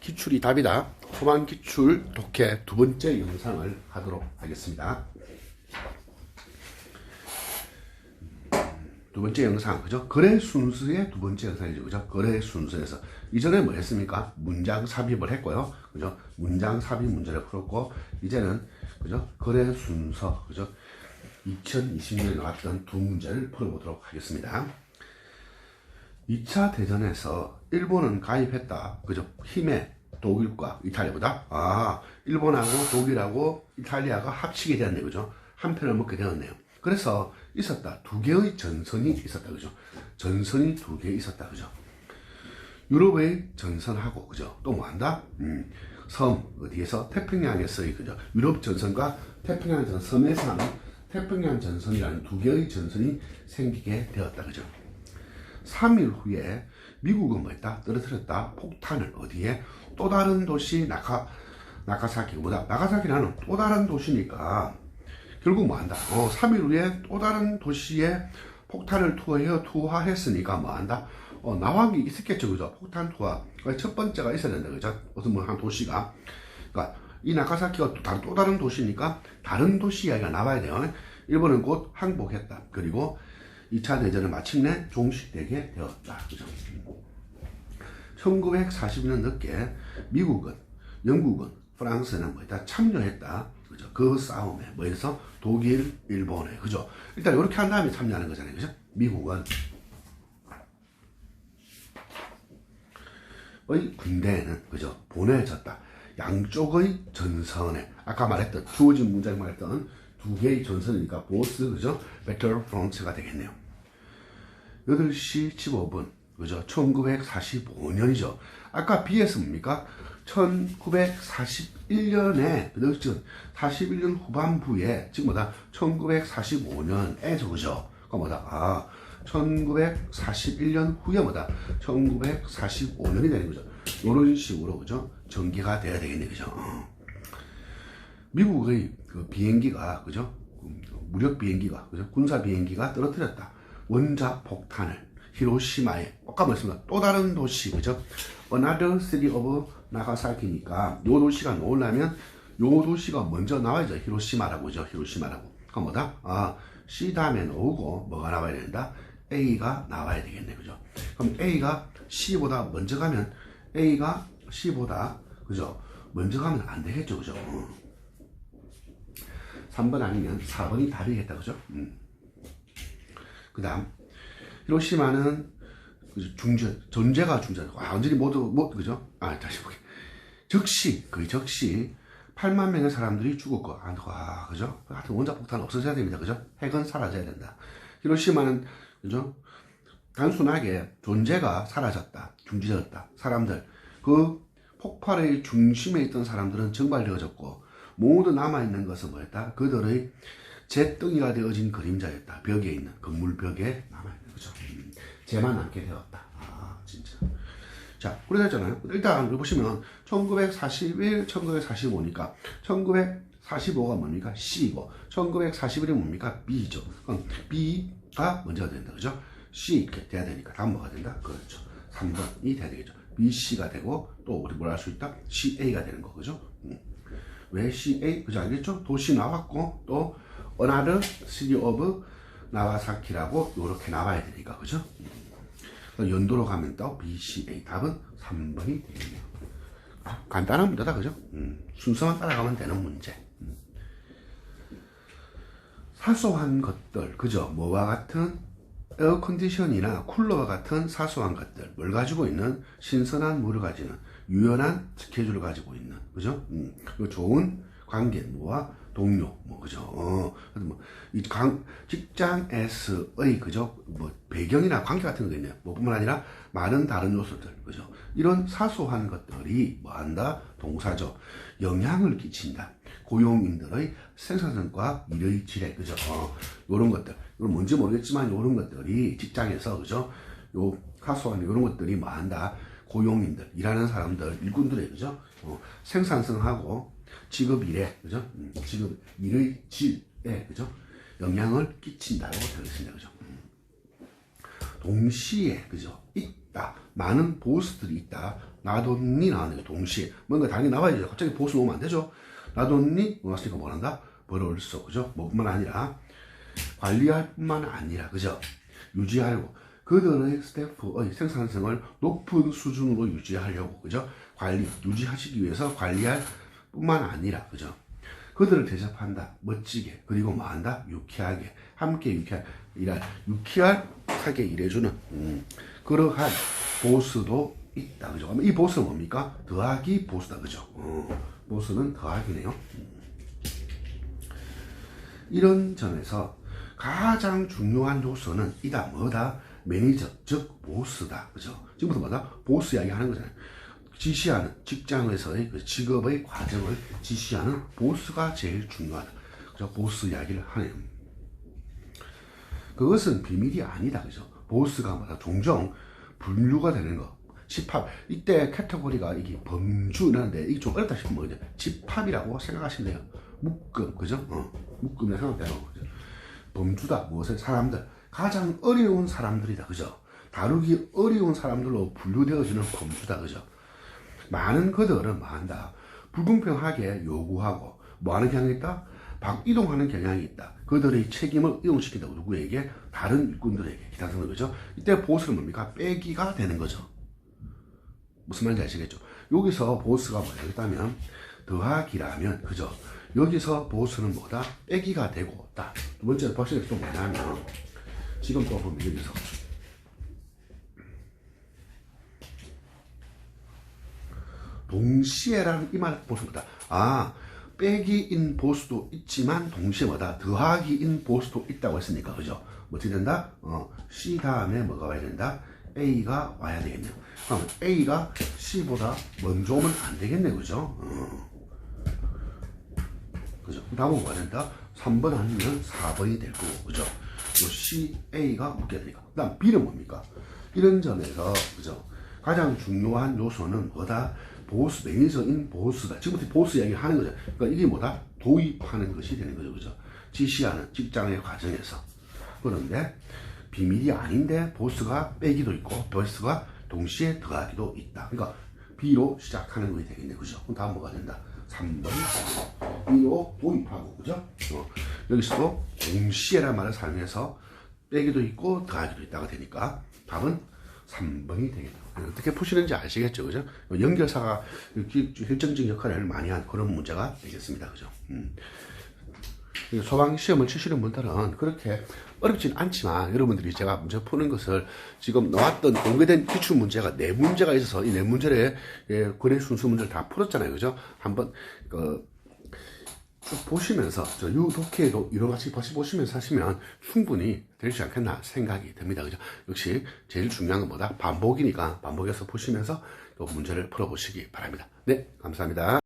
기출이 답이다. 소망 기출 독해 두 번째 영상을 하도록 하겠습니다. 두 번째 영상, 그죠? 거래 순서의 두 번째 영상이죠, 그죠? 거래 순서에서. 이전에 뭐 했습니까? 문장 삽입을 했고요, 그죠? 문장 삽입 문제를 풀었고, 이제는, 그죠? 거래 순서, 그죠? 2020년에 나왔던 두 문제를 풀어보도록 하겠습니다. 2차 대전에서 일본은 가입했다. 그죠? 힘의 독일과 이탈리아보다. 아, 일본하고 독일하고 이탈리아가 합치게 되었네요. 그죠? 한 편을 먹게 되었네요. 그래서 있었다. 두 개의 전선이 있었다. 그죠? 전선이 두 개 있었다. 그죠? 유럽의 전선하고, 그죠? 또 뭐 한다? 음, 섬, 어디에서? 태평양에서의, 그죠? 유럽 전선과 태평양 전선, 섬에서 하는 태평양 전선이라는 두 개의 전선이 생기게 되었다. 그죠? 3일 후에 미국은 뭐 했다? 떨어뜨렸다. 폭탄을 어디에? 또 다른 도시 나카, 나가사키보다, 나가사키라는 또 다른 도시니까 결국 뭐 한다? 어, 3일 후에 또 다른 도시에 폭탄을 투하해, 투하했으니까 뭐 한다? 어, 나왕이 있었겠죠. 그죠? 폭탄 투하. 첫 번째가 있어야 된다. 그죠? 무슨 뭐한 도시가. 그러니까 이 나가사키가 또 다른, 또 다른 도시니까 다른 도시 이야기가 나와야 돼요. 일본은 곧 항복했다. 그리고 2차 대전은 마침내 종식되게 되었다. 그죠? 1940년 늦게 미국은, 영국은, 프랑스는 뭐다 참여했다. 그죠? 그 싸움에 뭐해서 독일, 일본에 그죠? 일단 이렇게 한 다음에 참여하는 거잖아요. 그죠? 미국은 의 군대에는 그죠? 보내졌다. 양쪽의 전선에 아까 말했던 주어진 문장 말했던 두 개의 전선이니까 보스 그죠? 배틀 프론트가 되겠네요. 8시 15분 그죠? 1945년이죠. 아까 BS 뭡니까? 1941년에 그죠? 41년 후반부에 지금 뭐다? 1945년에죠. 그죠? 그 뭐다? 아 1941년 후에 뭐다? 1945년이 되는 거죠. 이런 식으로 그죠? 전개가 돼야 되겠네. 그죠? 어. 미국의 그 비행기가 그죠? 무력 비행기가 그죠? 군사 비행기가 떨어뜨렸다. 원자 폭탄을 히로시마에 아까 말씀드린 또 다른 도시 그죠? Another city of 나가사키니까 요 도시가 나오려면 요 도시가 먼저 나와야죠. 히로시마라고 그죠? 히로시마라고. 그럼 뭐다? 아 C 다음에 나오고 뭐가 나와야 된다? A가 나와야 되겠네. 그죠? 그럼 A가 C보다 먼저 가면 A가 C보다 그죠? 먼저 가면 안 되겠죠. 그죠? 3번 아니면 4번이 답이겠다. 그죠? 음. 그 다음, 히로시마는 중재, 전제가 중재. 와, 완전히 모두, 뭐, 그죠? 아, 다시 보게. 즉시, 거의 즉시 8만 명의 사람들이 죽었고, 아, 와, 그죠? 하여튼 원자폭탄 없어져야 됩니다. 그죠? 핵은 사라져야 된다. 히로시마는, 그죠? 단순하게 존재가 사라졌다. 중지되었다. 사람들. 그 폭발의 중심에 있던 사람들은 정발되어졌고, 모두 남아있는 것은 뭐였다? 그들의 재덩이가 되어진 그림자였다. 벽에 있는, 건물 벽에 남아있는 거죠. 음, 재만 남게 되었다. 아, 진짜. 자, 그래서 했잖아요. 일단 보시면 1941, 1945니까 1945가 뭡니까? C이고 1941이 뭡니까? B죠. 그럼 B가 먼저가 된다. 그죠? C 이렇게 돼야 되니까 다음 뭐가 된다? 그렇죠. 3번이 돼야 되겠죠. BC가 되고 또 우리 뭐라 할수 있다? CA가 되는 거. 그죠? CA? 그죠? 알겠죠? 도시 나왔고 또 Another City of 나와사키라고 이렇게 나와야 되니까. 그죠? 연도로 가면 또 BCA 답은 3번이 되겠네요. 아, 간단한 문제다, 그죠? 음, 순서만 따라가면 되는 문제. 음. 사소한 것들, 그죠? 뭐와 같은 에어컨디션이나 쿨러와 같은 사소한 것들, 뭘 가지고 있는 신선한 물을 가지는 유연한 스케줄을 가지고 있는, 그죠? 음, 그리고 좋은 관계, 뭐와 동료, 뭐, 그죠? 어, 뭐, 이 강, 직장에서의, 그죠? 뭐, 배경이나 관계 같은 거 있네요. 뭐, 뿐만 아니라 많은 다른 요소들, 그죠? 이런 사소한 것들이 뭐 한다? 동사죠. 영향을 끼친다. 고용인들의 생산성과 일의 질에, 그죠? 어, 요런 것들. 이건 뭔지 모르겠지만, 요런 것들이 직장에서, 그죠? 요 사소한 이런 것들이 뭐 한다? 고용인들, 일하는 사람들, 일꾼들의, 그죠? 어, 생산성하고 직업 일에, 그죠? 음, 직업 일의 질에, 그죠? 영향을 끼친다고 되겠습니다. 그죠? 음. 동시에, 그죠? 있다. 많은 보스들이 있다. 놔뒀니 나왔네 동시에 뭔가 당연히 나와야죠 갑자기 보수 놓으면 안 되죠 놔뒀니 나왔으니까 뭘 한다 벌을 써 그죠 뭐뿐만 아니라 관리할 뿐만 아니라 그죠 유지하려고 그들의 스태프의 생산성을 높은 수준으로 유지하려고 그죠? 관리 유지하시기 위해서 관리할 뿐만 아니라 그죠? 그들을 대접한다 멋지게 그리고 뭐한다 유쾌하게 함께 유쾌 일할 유쾌하게 일해주는 음, 그러한 보스도 있다 그죠? 이 보스는 뭡니까? 더하기 보스다 그죠? 어, 보스는 더하기네요. 이런 점에서 가장 중요한 요소는 이다 뭐다 매니저 즉 보스다. 그죠? 지금부터 뭐다? 보스 이야기 하는 거잖아요. 지시하는 직장에서의 그 직업의 과정을 지시하는 보스가 제일 중요하다. 그죠? 보스 이야기를 하네요. 그것은 비밀이 아니다. 그죠? 보스가 뭐다? 종종 분류가 되는 거. 집합. 이때 카테고리가 이게 범주라는데 이게 좀 어렵다 싶으면 뭐죠 집합이라고 생각하시면 돼요. 묶음. 그죠? 어, 묶음이라 생각돼요. 그죠? 범주다. 무엇을? 사람들 가장 어려운 사람들이다. 그죠? 다루기 어려운 사람들로 분류되어지는 범주다. 그죠? 많은 그들은 뭐 한다. 불공평하게 요구하고 뭐 하는 경향이 있다? 박 이동하는 경향이 있다. 그들의 책임을 이동시킨다고 누구에게? 다른 일꾼들에게. 기타 등등 그죠? 이때 보스는 뭡니까? 빼기가 되는 거죠. 무슨 말인지 아시겠죠? 여기서 보스가 뭐냐면 더하기라면 그죠? 여기서 보스는 뭐다? 빼기가 되고 있다. 두 번째 보시는 또 뭐냐면 지금 또 보면 여기서 동시에라는 이 말 보습니다. 아, 빼기인 보수도 있지만 동시에 뭐다 더하기인 보수도 있다고 했으니까 그죠? 뭐 어떻게 된다? 어, C 다음에 뭐가 와야 된다? A가 와야 되겠네요. 그럼 A가 C보다 먼저 오면 안 되겠네, 그죠? 어. 그죠? 다음은 뭐가 된다? 3번 아니면 4번이 될 거고, 그죠? 요 C, A가 묶여야 되니까. 그 다음 B는 뭡니까? 이런 점에서, 그죠? 가장 중요한 요소는 뭐다? 보스, 매니저인 보스다. 지금부터 보스 이야기 하는 거죠. 그러니까 이게 뭐다? 도입하는 것이 되는 거죠. 그죠? 지시하는 직장의 과정에서. 그런데 비밀이 아닌데 보스가 빼기도 있고 보스가 동시에 더하기도 있다. 그러니까 B로 시작하는 것이 되겠네. 그죠? 그럼 다음 뭐가 된다? 3번. B로 도입하고, 그죠? 어, 여기서도 동시에란 말을 사용해서 빼기도 있고 더하기도 있다가 되니까 답은 3번이 되겠다. 어떻게 푸시는지 아시겠죠? 그죠? 연결사가 결정적인 역할을 많이 한 그런 문제가 되겠습니다. 그죠? 음. 소방 시험을 치시는 분들은 그렇게 어렵진 않지만 여러분들이 제가 문제 푸는 것을 지금 나왔던 공개된 기출 문제가 네 문제가 있어서 이 네 문제를 예, 거래 순수 문제를 다 풀었잖아요. 그죠? 한번 그, 쭉 보시면서 저 유독해도 이런 같이 같이 보시면서 하시면 충분히 되지 않겠나 생각이 듭니다. 그죠? 역시 제일 중요한 건 뭐다? 반복이니까 반복해서 보시면서 또 문제를 풀어보시기 바랍니다. 네, 감사합니다.